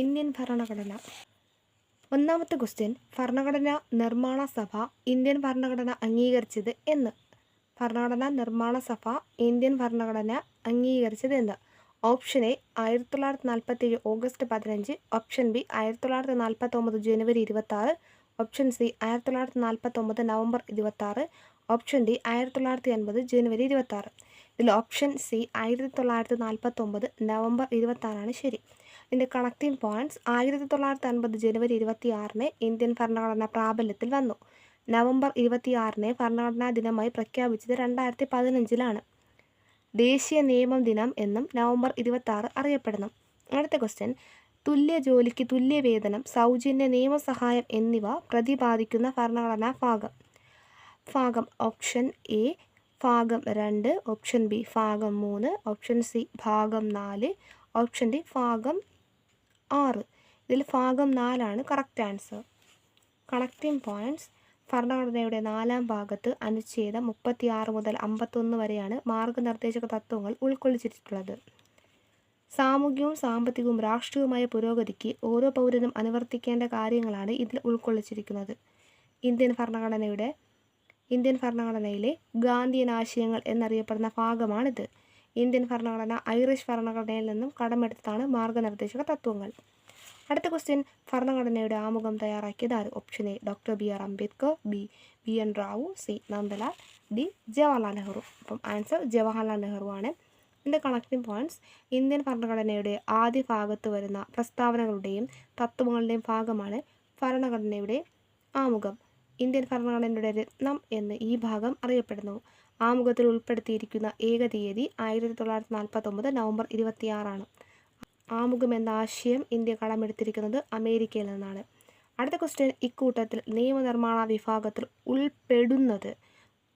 Indian ഭരണഘടന. ഒന്നാമത്തെ question ഭരണഘടനാ നിർമ്മാണ സഭ ഇന്ത്യൻ ഭരണഘടന അംഗീകരിച്ചത് എന്ന്. ഭരണഘടനാ നിർമ്മാണ സഭ ഇന്ത്യൻ ഭരണഘടന അംഗീകരിച്ചത് എന്ന്. ഓപ്ഷൻ എ ആയിരത്തി തൊള്ളായിരത്തി നാൽപ്പത്തി ഏഴ് ഓഗസ്റ്റ് പതിനഞ്ച്. ഓപ്ഷൻ ബി ആയിരത്തി തൊള്ളായിരത്തി നാൽപ്പത്തി ഒമ്പത് ജനുവരി ഇരുപത്തി ആറ് ഓപ്ഷൻ സി ആയിരത്തി തൊള്ളായിരത്തി നാൽപ്പത്തി ഒമ്പത് നവംബർ ഇരുപത്തി ആറ് ഓപ്ഷൻ ഡി ആയിരത്തി തൊള്ളായിരത്തി എൺപത് ജനുവരി ഇരുപത്തി ആറ് ഇതിൽ ഓപ്ഷൻ സി ആയിരത്തി തൊള്ളായിരത്തി നാൽപ്പത്തി ഒമ്പത് നവംബർ ഇരുപത്തി ആറാണ് ശരി. ഇതിന്റെ കണക്റ്റിംഗ് പോയിന്റ്സ് ആയിരത്തി തൊള്ളായിരത്തി അൻപത് ജനുവരി ഇരുപത്തി ആറിന് ഇന്ത്യൻ ഭരണഘടന പ്രാബല്യത്തിൽ വന്നു. നവംബർ ഇരുപത്തിയാറിന് ഭരണഘടനാ ദിനമായി പ്രഖ്യാപിച്ചത് രണ്ടായിരത്തി പതിനഞ്ചിലാണ് ദേശീയ നിയമം ദിനം എന്നും നവംബർ ഇരുപത്തി അറിയപ്പെടുന്നു. അടുത്ത ക്വസ്റ്റ്യൻ തുല്യ ജോലിക്ക് തുല്യ വേതനം സൗജന്യ നിയമസഹായം എന്നിവ പ്രതിപാദിക്കുന്ന ഭരണഘടനാ ഭാഗം. ഭാഗം ഓപ്ഷൻ എ ഭാഗം രണ്ട് ഓപ്ഷൻ ബി ഭാഗം മൂന്ന് ഓപ്ഷൻ സി ഭാഗം നാല് ഓപ്ഷൻ ഡി ഭാഗം ആറ്. ഇതിൽ ഭാഗം നാലാണ്. കറക്റ്റ് ആൻസർ കണക്റ്റിംഗ് പോയിന്റ്സ് ഭരണഘടനയുടെ നാലാം ഭാഗത്ത് അനുച്ഛേദം മുപ്പത്തിയാറ് മുതൽ അമ്പത്തൊന്ന് വരെയാണ് മാർഗനിർദ്ദേശക തത്വങ്ങൾ ഉൾക്കൊള്ളിച്ചിട്ടുള്ളത്. സാമൂഹികവും സാമ്പത്തികവും രാഷ്ട്രീയവുമായ പുരോഗതിക്ക് ഓരോ പൗരനും അനുവർത്തിക്കേണ്ട കാര്യങ്ങളാണ് ഇതിൽ ഉൾക്കൊള്ളിച്ചിരിക്കുന്നത്. ഇന്ത്യൻ ഭരണഘടനയുടെ ഇന്ത്യൻ ഭരണഘടനയിലെ ഗാന്ധിയൻ ആശയങ്ങൾ എന്നറിയപ്പെടുന്ന ഭാഗമാണിത്. ഇന്ത്യൻ ഭരണഘടന ഐറിഷ് ഭരണഘടനയിൽ നിന്നും കടമെടുത്തതാണ് മാർഗനിർദ്ദേശക തത്വങ്ങൾ. അടുത്ത ക്വസ്റ്റ്യൻ ഭരണഘടനയുടെ ആമുഖം തയ്യാറാക്കിയത് ആര്? Option A doctor B R Ambedkar B B N Rao C Nandalal D Jawaharlal Nehru. അപ്പം ആൻസർ ജവഹർലാൽ നെഹ്റു ആണ്. ഇതിന്റെ കണക്റ്റിംഗ് പോയിന്റ്സ് ഇന്ത്യൻ ഭരണഘടനയുടെ ആദ്യ ഭാഗത്ത് വരുന്ന പ്രസ്താവനകളുടെയും തത്വങ്ങളുടെയും ഭാഗമാണ് ഭരണഘടനയുടെ ആമുഖം. ഇന്ത്യൻ ഭരണഘടനയുടെ രത്നം എന്ന് ഈ ഭാഗം അറിയപ്പെടുന്നു. ആമുഖത്തിൽ ഉൾപ്പെടുത്തിയിരിക്കുന്ന ഏക തീയതി ആയിരത്തി തൊള്ളായിരത്തി നാൽപ്പത്തൊമ്പത് നവംബർ ഇരുപത്തിയാറാണ്. ആമുഖം എന്ന ആശയം ഇന്ത്യ കടമെടുത്തിരിക്കുന്നത് അമേരിക്കയിൽ നിന്നാണ്. അടുത്ത ക്വസ്റ്റ്യൻ ഇക്കൂട്ടത്തിൽ നിയമനിർമ്മാണ വിഭാഗത്തിൽ ഉൾപ്പെടുന്നത്.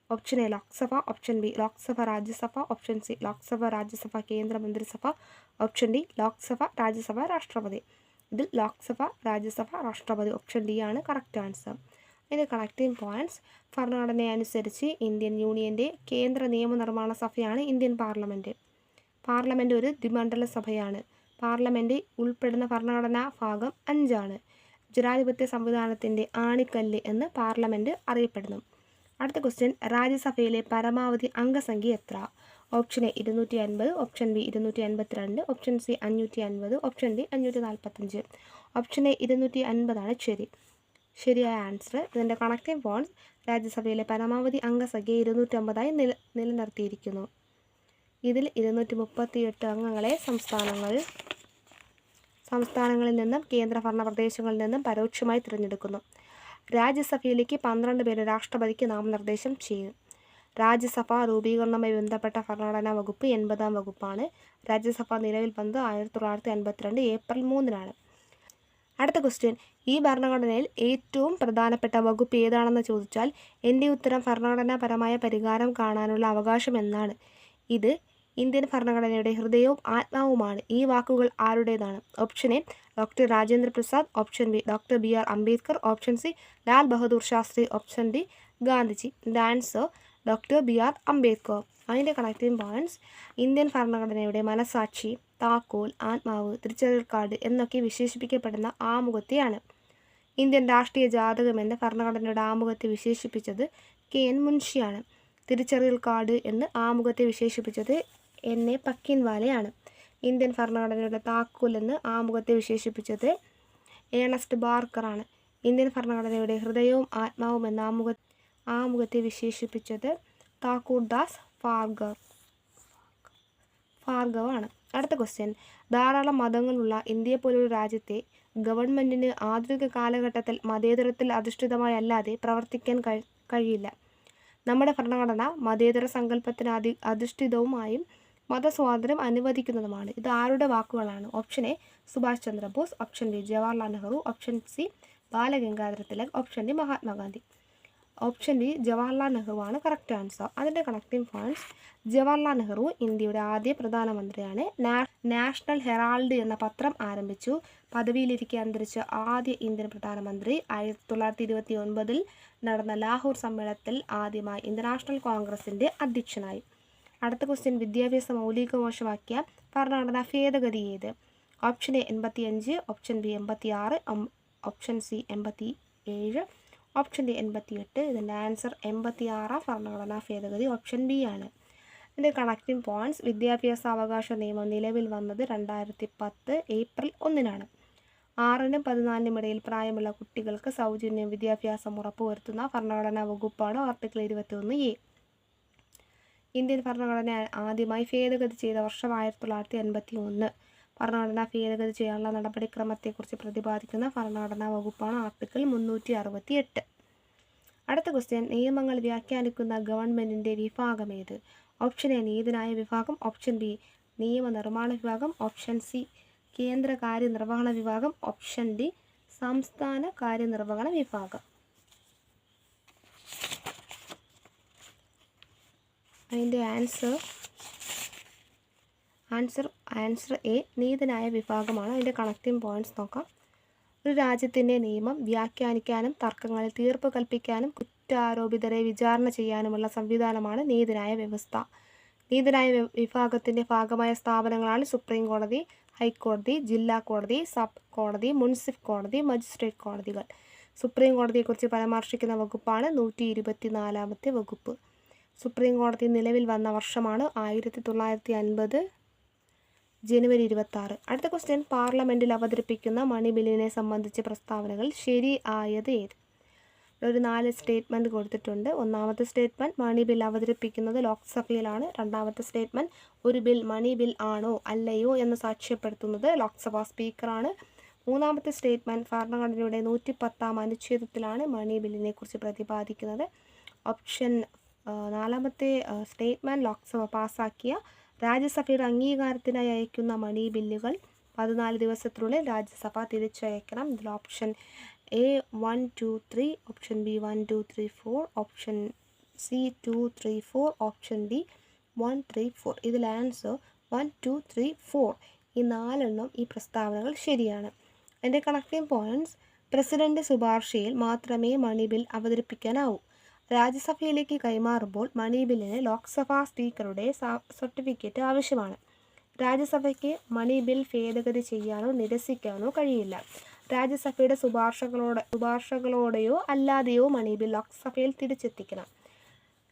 Option A Lok Sabha option B Lok Sabha Rajya Sabha. Option C Lok Sabha Rajya Sabha കേന്ദ്ര മന്ത്രിസഭ. ഓപ്ഷൻ ഡി ലോക്സഭ രാജ്യസഭ രാഷ്ട്രപതി. ഇതിൽ ലോക്സഭ രാജ്യസഭ രാഷ്ട്രപതി. ഓപ്ഷൻ ഡി ആണ് കറക്റ്റ് ആൻസർ ഇതിന്റെ കണക്റ്റിംഗ് പോയിന്റ്സ് ഭരണഘടനയനുസരിച്ച് ഇന്ത്യൻ യൂണിയന്റെ കേന്ദ്ര നിയമനിർമ്മാണ സഭയാണ് ഇന്ത്യൻ പാർലമെന്റ് പാർലമെന്റ് ഒരു ദ്വിമണ്ഡല സഭയാണ്. പാർലമെന്റ് ഉൾപ്പെടുന്ന ഭരണഘടനാ ഭാഗം അഞ്ചാണ്. ജനാധിപത്യ സംവിധാനത്തിന്റെ ആണിക്കല്ല് എന്ന് പാർലമെന്റ് അറിയപ്പെടുന്നു. അടുത്ത ക്വസ്റ്റ്യൻ രാജ്യസഭയിലെ പരമാവധി അംഗസംഖ്യ എത്ര? ഓപ്ഷൻ എ ഇരുന്നൂറ്റി അൻപത് ഓപ്ഷൻ ബി ഇരുന്നൂറ്റി അൻപത്തിരണ്ട് ഓപ്ഷൻ സി അഞ്ഞൂറ്റി അൻപത് ഓപ്ഷൻ ഡി അഞ്ഞൂറ്റി നാൽപ്പത്തഞ്ച് ഓപ്ഷൻ എ ഇരുന്നൂറ്റി അൻപതാണ് ശരി. ശരിയായ ആൻസർ ഇതിന്റെ കണക്റ്റിംഗ് ബോൺസ് രാജ്യസഭയിലെ പരമാവധി അംഗസംഖ്യ ഇരുന്നൂറ്റമ്പതായി നില നിലനിർത്തിയിരിക്കുന്നു. ഇതിൽ ഇരുന്നൂറ്റി മുപ്പത്തിയെട്ട് അംഗങ്ങളെ സംസ്ഥാനങ്ങൾ സംസ്ഥാനങ്ങളിൽ നിന്നും കേന്ദ്രഭരണ പ്രദേശങ്ങളിൽ നിന്നും പരോക്ഷമായി തിരഞ്ഞെടുക്കുന്നു. രാജ്യസഭയിലേക്ക് പന്ത്രണ്ട് പേരെ രാഷ്ട്രപതിക്ക് നാമനിർദ്ദേശം ചെയ്യും. രാജ്യസഭ രൂപീകരണവുമായി ബന്ധപ്പെട്ട ഭരണഘടനാ വകുപ്പ് എൺപതാം വകുപ്പാണ്. രാജ്യസഭ നിലവിൽ വന്നത് ആയിരത്തി തൊള്ളായിരത്തി അൻപത്തിരണ്ട് ഏപ്രിൽ മൂന്നിനാണ്. അടുത്ത ക്വസ്റ്റ്യൻ ഈ ഭരണഘടനയിൽ ഏറ്റവും പ്രധാനപ്പെട്ട വകുപ്പ് ഏതാണെന്ന് ചോദിച്ചാൽ എന്റെ ഉത്തരം ഭരണഘടനാപരമായ പരിഹാരം കാണാനുള്ള അവകാശം എന്നാണ്. ഇത് ഇന്ത്യൻ ഭരണഘടനയുടെ ഹൃദയവും ആത്മാവുമാണ്. ഈ വാക്കുകൾ ആരുടേതാണ്? Option A doctor Rajendra Prasad. Option B doctor B R Ambedkar. Option C Lal Bahadur Shastri. Option D Gandhiji. Dance doctor B R Ambedkar. അതിന്റെ കണക്റ്റിംഗ് പോയിന്റ്സ് ഇന്ത്യൻ ഭരണഘടനയുടെ മനസാക്ഷി താക്കോൽ ആത്മാവ് തിരിച്ചറിയൽ കാർഡ് എന്നൊക്കെ വിശേഷിപ്പിക്കപ്പെടുന്ന ആമുഖത്തെയാണ്. ഇന്ത്യൻ രാഷ്ട്രീയ ജാതകം എന്ന ഭരണഘടനയുടെ ആമുഖത്തെ വിശേഷിപ്പിച്ചത് കെ എൻ മുൻഷിയാണ്. തിരിച്ചറിയൽ കാർഡ് എന്ന് ആമുഖത്തെ വിശേഷിപ്പിച്ചത് എൻ എ പക്കിൻവാലയാണ്. ഇന്ത്യൻ ഭരണഘടനയുടെ താക്കോൽ എന്ന് ആമുഖത്തെ വിശേഷിപ്പിച്ചത് ഏണസ്റ്റ് ബാർക്കറാണ്. ഇന്ത്യൻ ഭരണഘടനയുടെ ഹൃദയവും ആത്മാവും എന്ന ആമുഖ ആമുഖത്തെ വിശേഷിപ്പിച്ചത് താക്കൂർ ദാസ് ഫാർഗർ ഭാർഗവാണ് അടുത്ത ക്വസ്റ്റ്യൻ ധാരാളം മതങ്ങളുള്ള ഇന്ത്യയെ പോലൊരു രാജ്യത്തെ ഗവൺമെന്റിന് ആധുനിക കാലഘട്ടത്തിൽ മതേതരത്തിൽ അധിഷ്ഠിതമായല്ലാതെ പ്രവർത്തിക്കാൻ കഴി കഴിയില്ല. നമ്മുടെ ഭരണഘടന മതേതര സങ്കല്പത്തിന് അധി അധിഷ്ഠിതവുമായും മതസ്വാതന്ത്ര്യം അനുവദിക്കുന്നതുമാണ്. ഇത് ആരുടെ വാക്കുകളാണ്? Option A Subhash Chandrabose. Option B Jawaharlal Nehru. Option C Balagangadhara Tilak. Option D Mahatma Gandhi. Option D Jawaharlal Nehru ആണ് കറക്റ്റ് ആൻസർ അതിന്റെ കണക്റ്റിംഗ് പോയിന്റ്സ് ജവഹർലാൽ നെഹ്റു ഇന്ത്യയുടെ ആദ്യ പ്രധാനമന്ത്രിയാണ്. നാഷണൽ ഹെറാൾഡ് എന്ന പത്രം ആരംഭിച്ചു. പദവിയിലിരിക്കെ അന്തരിച്ച ആദ്യ ഇന്ത്യൻ പ്രധാനമന്ത്രി ആയിരത്തി തൊള്ളായിരത്തി ഇരുപത്തി ഒൻപതിൽ നടന്ന ലാഹോർ സമ്മേളനത്തിൽ ആദ്യമായി ഇന്റർനാഷണൽ കോൺഗ്രസിന്റെ അധ്യക്ഷനായി. അടുത്ത ക്വസ്റ്റ്യൻ വിദ്യാഭ്യാസ മൗലികഘോഷമാക്കിയ ഭരണഘടനാ ഭേദഗതി ഏത്? ഓപ്ഷൻ എ എൺപത്തി അഞ്ച് ഓപ്ഷൻ ബി എൺപത്തി ആറ് ഓപ്ഷൻ സി എൺപത്തി ഏഴ് ഓപ്ഷൻ ഡി എൺപത്തി എട്ട് ഇതിന്റെ ആൻസർ എൺപത്തി ആറാം ഭരണഘടനാ ഭേദഗതി ഓപ്ഷൻ ബി ആണ്. ഇതിന്റെ കണക്റ്റിംഗ് പോയിന്റ്സ് വിദ്യാഭ്യാസ അവകാശ നിയമം നിലവിൽ വന്നത് രണ്ടായിരത്തി പത്ത് ഏപ്രിൽ ഒന്നിനാണ്. ആറിനും പതിനാലിനും ഇടയിൽ പ്രായമുള്ള കുട്ടികൾക്ക് സൗജന്യ വിദ്യാഭ്യാസം ഉറപ്പുവരുത്തുന്ന ഭരണഘടനാ വകുപ്പാണ് ആർട്ടിക്കിൾ ഇരുപത്തിയൊന്ന് എ ഇന്ത്യൻ ഭരണഘടന ആദ്യമായി ഭേദഗതി ചെയ്ത വർഷം ആയിരത്തി തൊള്ളായിരത്തി എൺപത്തി ഒന്ന് ഭരണഘടന ഭേദഗതി ചെയ്യാനുള്ള നടപടിക്രമത്തെക്കുറിച്ച് പ്രതിപാദിക്കുന്ന ഭരണഘടനാ വകുപ്പാണ് ആർട്ടിക്കിൾ മുന്നൂറ്റി അറുപത്തി എട്ട് അടുത്ത ക്വസ്റ്റ്യൻ നിയമങ്ങൾ വ്യാഖ്യാനിക്കുന്ന ഗവൺമെന്റിന്റെ വിഭാഗം ഏത്? ഓപ്ഷൻ എ നീതിനായ വിഭാഗം. ഓപ്ഷൻ ബി നിയമനിർമ്മാണ വിഭാഗം. ഓപ്ഷൻ സി കേന്ദ്ര കാര്യനിർവഹണ വിഭാഗം. ഓപ്ഷൻ ഡി സംസ്ഥാന കാര്യനിർവഹണ വിഭാഗം. അതിന്റെ ആൻസർ ആൻസർ ആൻസർ എ നീതനായ വിഭാഗമാണ്. അതിന്റെ കണക്റ്റിംഗ് പോയിന്റ്സ് നോക്കാം. ഒരു രാജ്യത്തിന്റെ നിയമം വ്യാഖ്യാനിക്കാനും തർക്കങ്ങളിൽ തീർപ്പ് കൽപ്പിക്കാനും കുറ്റാരോപിതരെ വിചാരണ ചെയ്യാനുമുള്ള സംവിധാനമാണ് നീതനായ വ്യവസ്ഥ. നീതനായ വിഭാഗത്തിന്റെ ഭാഗമായ സ്ഥാപനങ്ങളാണ് സുപ്രീം കോടതി ഹൈക്കോടതി ജില്ലാ കോടതി സബ് കോടതി മുനിസിപ്പൽ കോടതി മജിസ്ട്രേറ്റ് കോടതികൾ. സുപ്രീം കോടതിയെക്കുറിച്ച് പരാമർശിക്കുന്ന വകുപ്പാണ് നൂറ്റി ഇരുപത്തി നാലാമത്തെ വകുപ്പ്. സുപ്രീം കോടതി നിലവിൽ വന്ന വർഷമാണ് ആയിരത്തി തൊള്ളായിരത്തി അൻപത് ജനുവരി ഇരുപത്തി അടുത്ത ക്വസ്റ്റ്യൻ പാർലമെന്റിൽ അവതരിപ്പിക്കുന്ന മണി ബില്ലിനെ സംബന്ധിച്ച പ്രസ്താവനകൾ ശരി ആയത് ഏത്? ഒരു നാല് സ്റ്റേറ്റ്മെന്റ് കൊടുത്തിട്ടുണ്ട്. ഒന്നാമത്തെ സ്റ്റേറ്റ്മെന്റ് മണി ബിൽ അവതരിപ്പിക്കുന്നത് ലോക്സഭയിലാണ്. രണ്ടാമത്തെ സ്റ്റേറ്റ്മെന്റ് ഒരു ബിൽ മണി ബിൽ ആണോ അല്ലയോ എന്ന് സാക്ഷ്യപ്പെടുത്തുന്നത് ലോക്സഭാ സ്പീക്കറാണ്. മൂന്നാമത്തെ സ്റ്റേറ്റ്മെന്റ് ഭരണഘടനയുടെ നൂറ്റി പത്താം അനുച്ഛേദത്തിലാണ് മണി ബില്ലിനെ കുറിച്ച് പ്രതിപാദിക്കുന്നത്. ഓപ്ഷൻ നാലാമത്തെ സ്റ്റേറ്റ്മെന്റ് ലോക്സഭ പാസ്സാക്കിയ രാജ്യസഭയുടെ അംഗീകാരത്തിനായി അയക്കുന്ന മണി ബില്ലുകൾ പതിനാല് ദിവസത്തിനുള്ളിൽ രാജ്യസഭ തിരിച്ചയക്കണം. ഇതിൽ option A one two three option B one two three four option C two three four option D one three four. ഇതിൽ answer one two three four. ഈ നാലെണ്ണം ഈ പ്രസ്താവനകൾ ശരിയാണ്. എന്റെ കണക്റ്റിംഗ് പോയിന്റ്സ് പ്രസിഡന്റ് ശുപാർശയിൽ മാത്രമേ മണി ബിൽ അവതരിപ്പിക്കാനാവൂ. രാജ്യസഭയിലേക്ക് കൈമാറുമ്പോൾ മണി ബില്ലിന് ലോക്സഭാ സ്പീക്കറുടെ സർട്ടിഫിക്കറ്റ് ആവശ്യമാണ്. രാജ്യസഭയ്ക്ക് മണി ബിൽ ഭേദഗതി ചെയ്യാനോ നിരസിക്കാനോ കഴിയില്ല. രാജ്യസഭയുടെ ശുപാർശകളോടെ ശുപാർശകളോടെയോ അല്ലാതെയോ മണി ബിൽ ലോക്സഭയിൽ തിരിച്ചെത്തിക്കണം.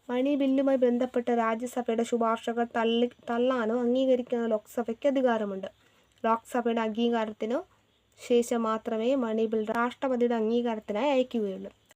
മണി ബില്ലുമായി ബന്ധപ്പെട്ട രാജ്യസഭയുടെ ശുപാർശകൾ തള്ളി തള്ളാനോ അംഗീകരിക്കാനോ ലോക്സഭയ്ക്ക് അധികാരമുണ്ട്. ലോക്സഭയുടെ അംഗീകാരത്തിനോ ശേഷം മാത്രമേ മണി ബിൽ രാഷ്ട്രപതിയുടെ അംഗീകാരത്തിനായി അയക്കുകയുള്ളൂ.